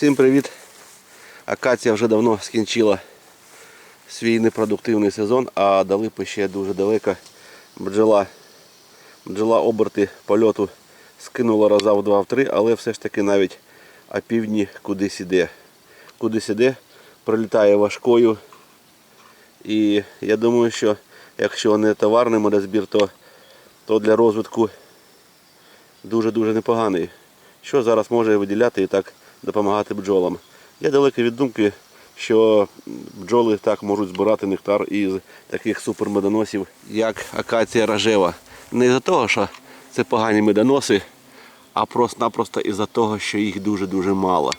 Всім привіт! Акація вже давно скінчила свій непродуктивний сезон, а далипи ще дуже далеко. Бджола, бджола оберти польоту скинула раза в два в три, але все ж таки навіть опівдні кудись іде. Кудись іде, прилітає важкою. І я думаю, що якщо не товарний медозбір, то, то для розвитку дуже-дуже непоганий. Що зараз може виділяти і так допомагати бджолам? Я далекий від думки, що бджоли так можуть збирати нектар із таких супермедоносів, як акація рожева. Не із-за того, що це погані медоноси, а просто-напросто із-за того, що їх дуже-дуже мало.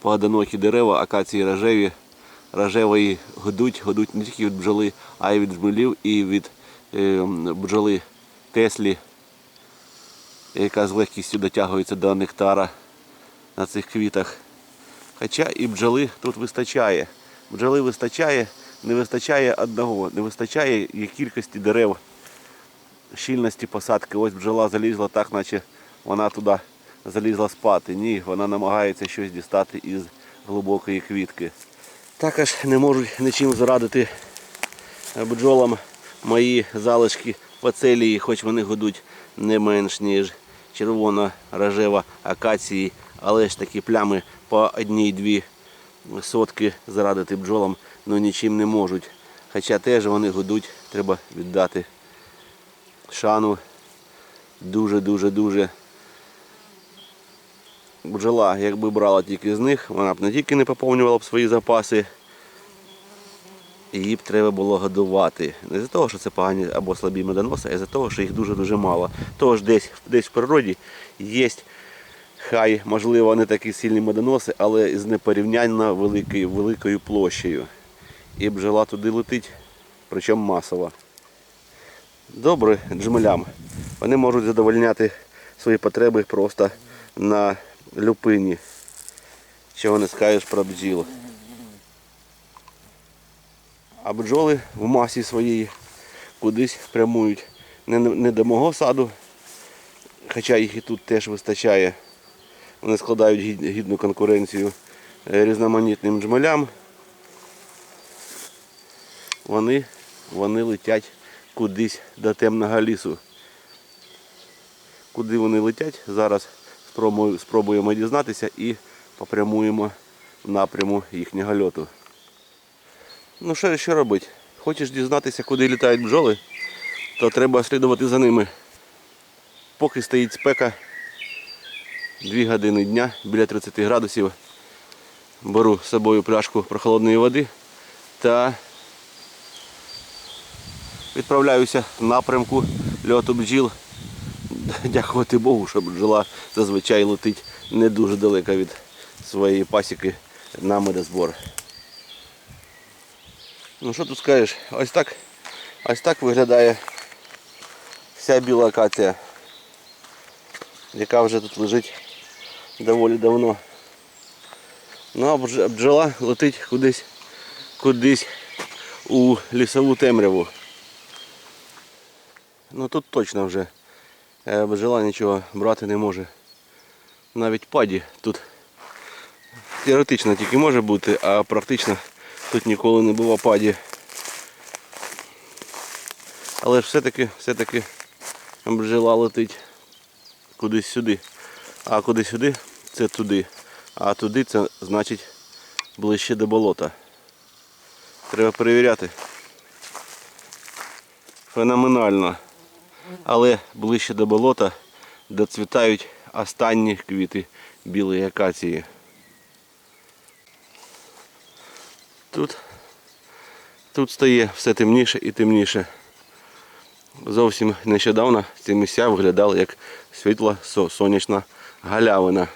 Поодинокі дерева, акації рожеві, рожевої годуть, годуть не тільки від бджоли, а й від жмелів і від е, бджоли Теслі, яка з легкістю дотягується до нектара на цих квітах. Хоча і бджоли тут вистачає. Бджоли вистачає, не вистачає одного, не вистачає і кількості дерев, щільності посадки. Ось бджола залізла так, наче вона туди залізла спати. Ні, вона намагається щось дістати із глибокої квітки. Також не можуть нічим зарадити бджолам мої залишки фацелії, хоч вони годуть не менш ніж червона рожева акації, але ж такі плями по одній-дві сотки зарадити бджолам ну нічим не можуть. Хоча теж вони годуть, треба віддати шану дуже-дуже-дуже. Бджола, якби брала тільки з них, вона б не тільки не поповнювала б свої запаси, її б треба було годувати. Не за того, що це погані або слабі медоноси, а за того, що їх дуже-дуже мало. Тож десь, десь в природі є, хай, можливо, не такі сильні медоноси, але з непорівнянно великою, великою площею. І бджола туди летить, причому масово. Добре джмелям. Вони можуть задовольняти свої потреби просто на люпині. Чого не скажеш про бджіл. А бджоли в масі своїй кудись прямують. Не, до мого саду, хоча їх і тут теж вистачає. Вони складають гідну конкуренцію е, різноманітним джмелям. Вони, вони летять кудись до темного лісу. Куди вони летять, зараз спробуємо, дізнатися і попрямуємо в напряму їхнього льоту. Ну що, що робити? Хочеш дізнатися, куди літають бджоли, то треба слідувати за ними. Поки стоїть спека, 2 години дня біля 30 градусів. Беру з собою пляшку прохолодної води та відправляюся в напрямку льоту бджіл. Дякувати Богу, що бджола зазвичай летить не дуже далеко від своєї пасіки на медозбор. Ну що тут скажеш? Ось так, ось так виглядає вся біла акація, яка вже тут лежить доволі давно. Ну а бджола летить кудись, кудись у лісову темряву. Ну тут точно вже е, бджола нічого брати не може. Навіть паді тут теоретично тільки може бути, а практично тут ніколи не було паді. Але ж все-таки, все-таки бджола летить кудись сюди. А куди сюди це туди. А туди це значить ближче до болота. Треба перевіряти. Феноменально. Але ближче до болота доцвітають останні квіти білої акації. Тут, тут стає все темніше і темніше. Зовсім нещодавно ці місця виглядали як світла сонячна галявина.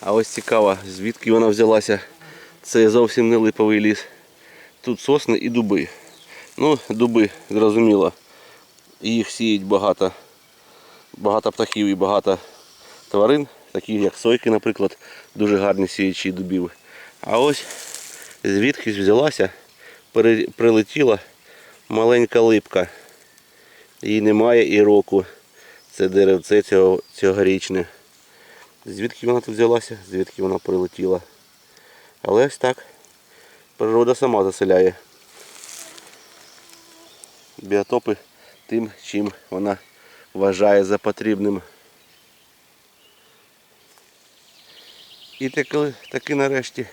А ось цікаво, звідки вона взялася. Це зовсім не липовий ліс. Тут сосни і дуби. Ну, дуби, зрозуміло. Їх сіють багато, багато птахів і багато тварин, такі як сойки, наприклад, дуже гарні сіячі дубів. А ось звідкись взялася, прилетіла маленька липка. Її немає і року. Це деревце цього, цьогорічне. Звідки вона тут взялася, звідки вона прилетіла. Але ось так. Природа сама заселяє біотопи тим, чим вона вважає за потрібним. І таки, таки нарешті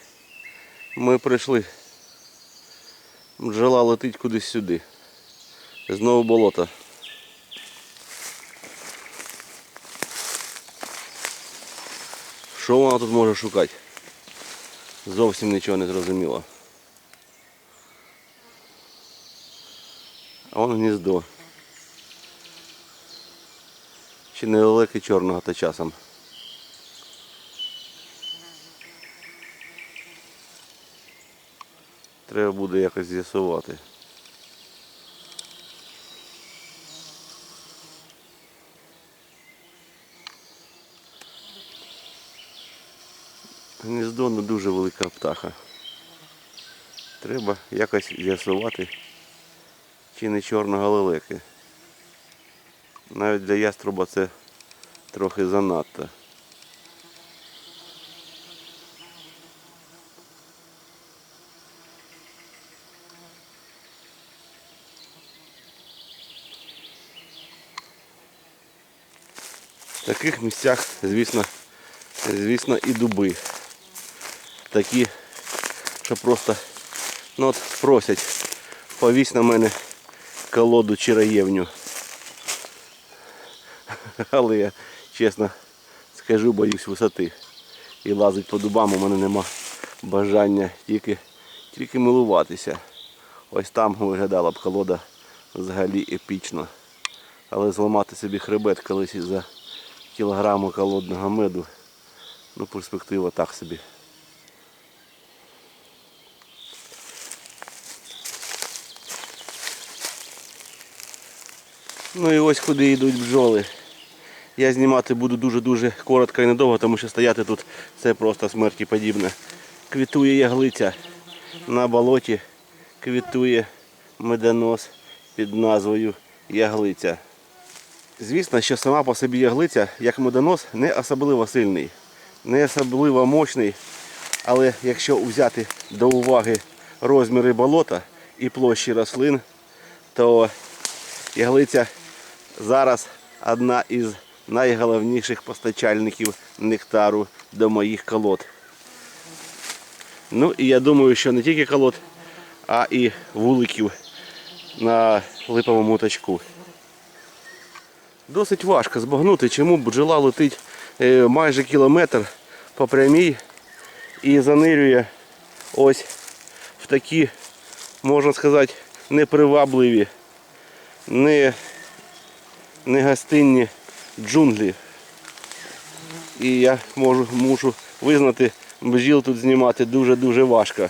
ми прийшли. Бджола летить кудись сюди. Знову болото. Що вона тут може шукати? Зовсім нічого не зрозуміло. А вон гніздо. Чи недалеке чорного та часом. Треба буде якось з'ясувати. Гніздо не дуже велика птаха. Треба якось з'ясувати, чи не чорного лелеки. Навіть для яструба це трохи занадто. В таких місцях, звісно, звісно, і дуби. Такі, що просто ну от просять, повісь на мене колоду чираєвню. Але я чесно скажу, боюсь висоти. І лазить по дубам у мене нема бажання тільки, тільки милуватися. Ось там виглядала б колода взагалі епічно. Але зламати собі хребет колись із-за кілограму холодного меду. Ну, перспектива так собі. Ну і ось куди йдуть бджоли. Я знімати буду дуже-дуже коротко і недовго, тому що стояти тут це просто смерті подібне. Квітує яглиця на болоті, квітує медонос під назвою яглиця. Звісно, що сама по собі яглиця, як медонос, не особливо сильний, не особливо мощний. Але якщо взяти до уваги розміри болота і площі рослин, то яглиця зараз одна із найголовніших постачальників нектару до моїх колод. Ну і я думаю, що не тільки колод, а і вуликів на липовому точку. Досить важко збагнути, чому бджола летить е, майже кілометр по прямій і занирює ось в такі, можна сказати, непривабливі, не, не гостинні джунглі. І я можу, мушу визнати, бджіл тут знімати дуже-дуже важко.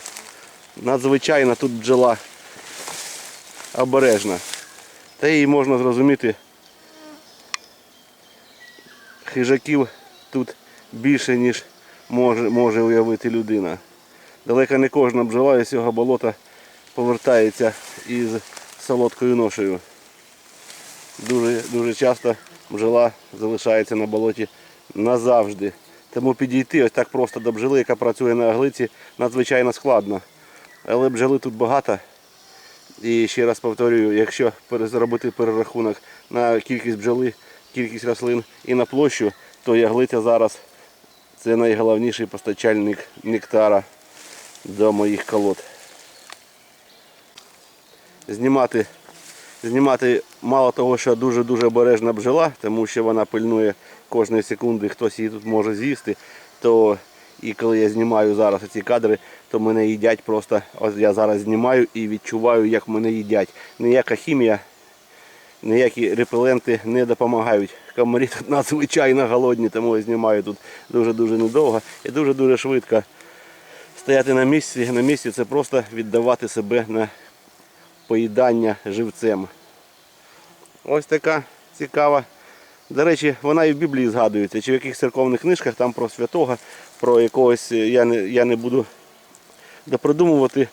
Надзвичайно тут бджола обережна. Та її можна зрозуміти, хижаків тут більше, ніж може, може уявити людина. Далеко не кожна бджола із цього болота повертається із солодкою ношею. Дуже, дуже часто бджола залишається на болоті назавжди. Тому підійти ось так просто до бджоли, яка працює на аглиці, надзвичайно складно. Але бджоли тут багато. І ще раз повторюю, якщо зробити перерахунок на кількість бджоли, кількість рослин і на площу, то яглиця зараз це найголовніший постачальник нектара до моїх колод. Знімати, знімати мало того, що дуже-дуже обережна бджола, тому що вона пильнує кожної секунди, хтось її тут може з'їсти, то і коли я знімаю зараз ці кадри, то мене їдять просто, ось я зараз знімаю і відчуваю, як мене їдять. Ніяка хімія, ніякі репеленти не допомагають. Комарі тут надзвичайно голодні, тому я знімаю тут дуже-дуже недовго і дуже-дуже швидко. Стояти на місці, на місці це просто віддавати себе на поїдання живцем. Ось така цікава. До речі, вона і в Біблії згадується, чи в яких церковних книжках там про святого, про якогось, я не, я не буду допридумувати.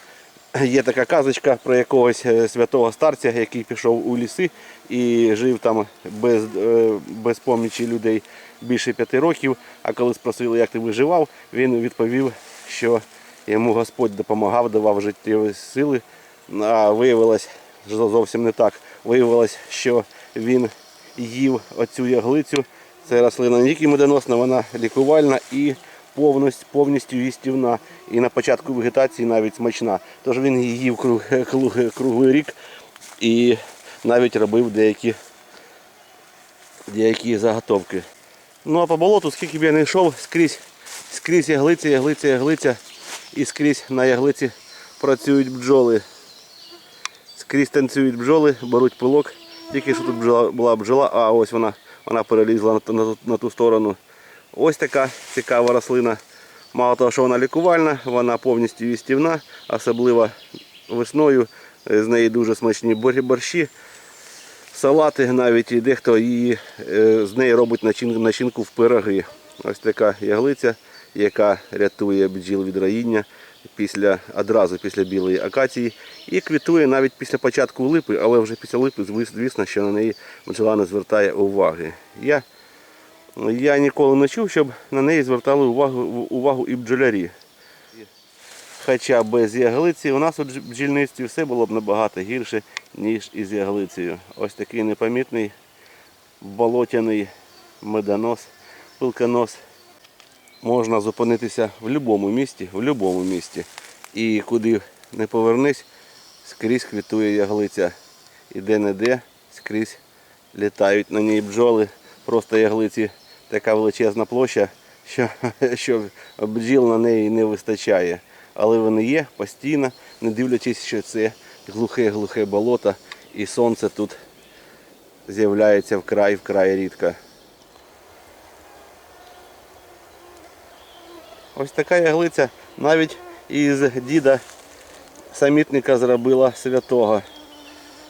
Є така казочка про якогось е, святого старця, який пішов у ліси і жив там без, е, без помічі людей. більше п'яти років. А коли спросили, як ти виживав, він відповів, що йому Господь допомагав, давав життєві сили. А виявилось що зовсім не так. Виявилось, що він їв оцю яглицю. Це рослина не тільки медоносна, вона лікувальна і повністю, повністю їстівна. І на початку вегетації навіть смачна. Тож він їв круг, круглий рік і навіть робив деякі, деякі заготовки. Ну а по болоту, скільки б я не йшов, скрізь, скрізь яглиця, яглиця, яглиця. І скрізь на яглиці працюють бджоли. Скрізь танцюють бджоли, беруть пилок. Тільки що тут бджола, була бджола, а ось вона, вона перелізла на, на, на ту сторону. Ось така цікава рослина. Мало того, що вона лікувальна, вона повністю їстівна, особливо весною. З неї дуже смачні борщі, салати навіть і дехто її, е, з неї робить начинку в пироги. Ось така яглиця, яка рятує бджіл від роїння після, одразу після білої акації і квітує навіть після початку липи, але вже після липи, звісно, що на неї бджола не звертає уваги. Я, я ніколи не чув, щоб на неї звертали увагу, увагу і бджолярі. Хоча без яглиці у нас у дж- бджільництві все було б набагато гірше, ніж із яглицею. Ось такий непомітний болотяний медонос, пилконос. Можна зупинитися в будь-якому місті, в будь-якому місті. І куди не повернись, скрізь квітує яглиця. І де-не-де скрізь літають на ній бджоли. Просто яглиці така величезна площа, що, що бджіл на неї не вистачає. Але вони є постійно, не дивлячись, що це глухе-глухе болото і сонце тут з'являється вкрай вкрай рідко. Ось така яглиця навіть із діда самітника зробила святого.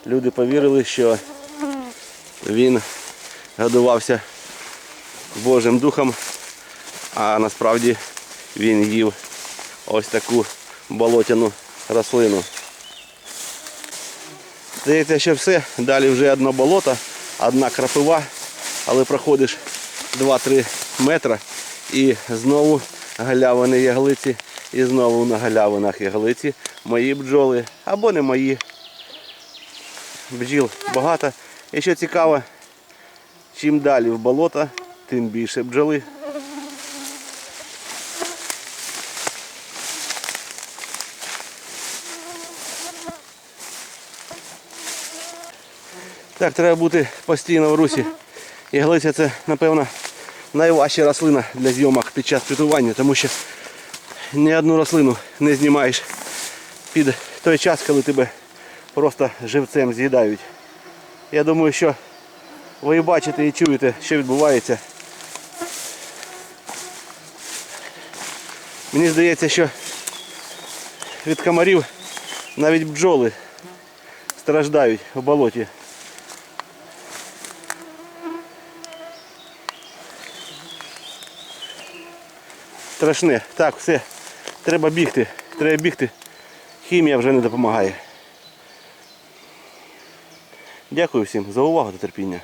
Люди повірили, що він годувався Божим Духом, а насправді він їв ось таку болотяну рослину. Здається, що все. Далі вже одне болото, одна крапива, але проходиш 2-3 метри і знову галявини яглиці, і знову на галявинах яглиці мої бджоли або не мої. Бджіл багато. І що цікаво, чим далі в болото, тим більше бджоли. Так, треба бути постійно в русі. Яглиця це, напевно, найважча рослина для зйомок під час квітування, тому що ні одну рослину не знімаєш під той час, коли тебе просто живцем з'їдають. Я думаю, що ви бачите і чуєте, що відбувається. Мені здається, що від комарів навіть бджоли страждають в болоті. Страшне. Так, все. Треба бігти. Треба бігти. Хімія вже не допомагає. Дякую всім за увагу та терпіння.